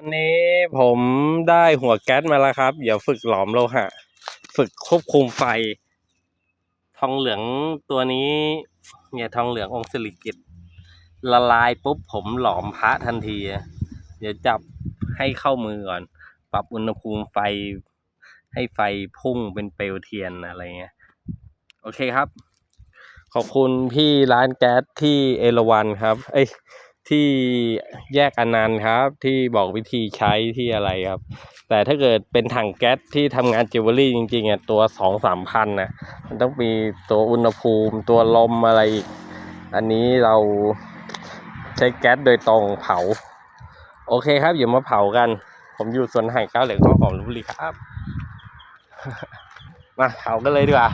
วันนี้ผมได้หัวแก๊สมาแล้วครับ เดี๋ยวฝึกหลอมโลหะ ฝึกควบคุมไฟ ทองเหลืองตัวนี้เนี่ยทองเหลืององค์สิริกิตละลายปุ๊บผมหลอมพระทันที เดี๋ยวจับให้เข้ามือก่อน ปรับอุณหภูมิไฟ ให้ไฟพุ่งเป็นเปลวเทียนอะไรเงี้ย โอเคครับ ขอบคุณพี่ร้านแก๊สที่เอราวันครับ เอ้ย ที่แยกอนันต์ครับ ที่บอกวิธีใช้ที่อะไรครับ แต่ถ้าเกิดเป็นถังแก๊สที่ทำงานจิวเวลรี่จริงๆอะตัวสองสามพันนะมันต้องมีตัวอุณหภูมิตัวลมอะไรอีก อันนี้เราใช้แก๊สโดยตรงเผา โอเคครับอย่ามาเผากัน ผมอยู่สวนไห่เก้าเหล็กข้าวหอมลพบุรีครับ มาเผากันเลยดีกว่า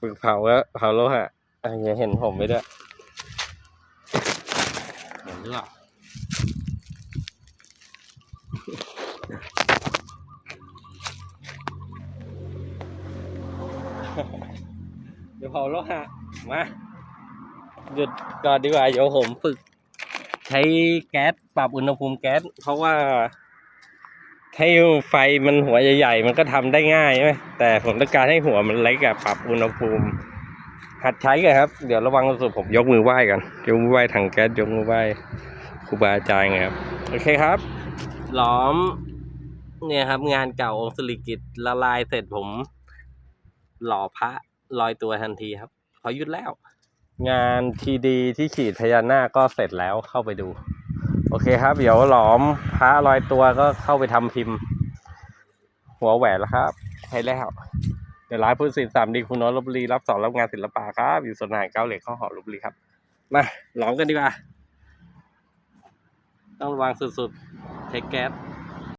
ฝึกเผาแล้วเผาโลหะ อะอย่าเห็นผมไปด้วยเห็นหรือเปล่าเดี๋ยวเผาโลหะมา หยุดก่อนดีกว่า เดี๋ยวผมฝึก ใช้แก๊สปรับอุณหภูมิแก๊ส เพราะว่าให้ไฟมันหัวใหญ่ ๆ มันก็ทำได้ง่ายใช่ไหมแต่ผมต้องการให้หัวมันเล็กอะปรับอุณหภูมิ หัดใช้กันครับ เดี๋ยวระวังสุดผมยกมือไหว้กันยกมือไหว้ถังแก๊สยกมือไหว้ครูบาอาจารย์ไงครับโอเคครับ หลอม เนี่ยครับ งานเก่าองค์สิริกิตละลายเสร็จผม หล่อพระลอยตัวทันทีครับพอหยุดแล้ว งานทีดีที่ขีดพญานาคก็เสร็จแล้วเข้าไปดู โอเคครับ เดี๋ยวหลอมพระลอยตัวก็เข้าไปทำพิมพ์ หัวแหวนแล้วครับใช้แล้วเดี๋ยวร้านพุทธศิลป์สามดีคุณน้อยลบบุรีรับสอนรับงานศิลปะครับ อยู่สนาหารเก้าเหล็กข้อหอลบบุรีครับ มาลองกันดีกว่า ต้องระวังสุดๆ เทคแก๊ส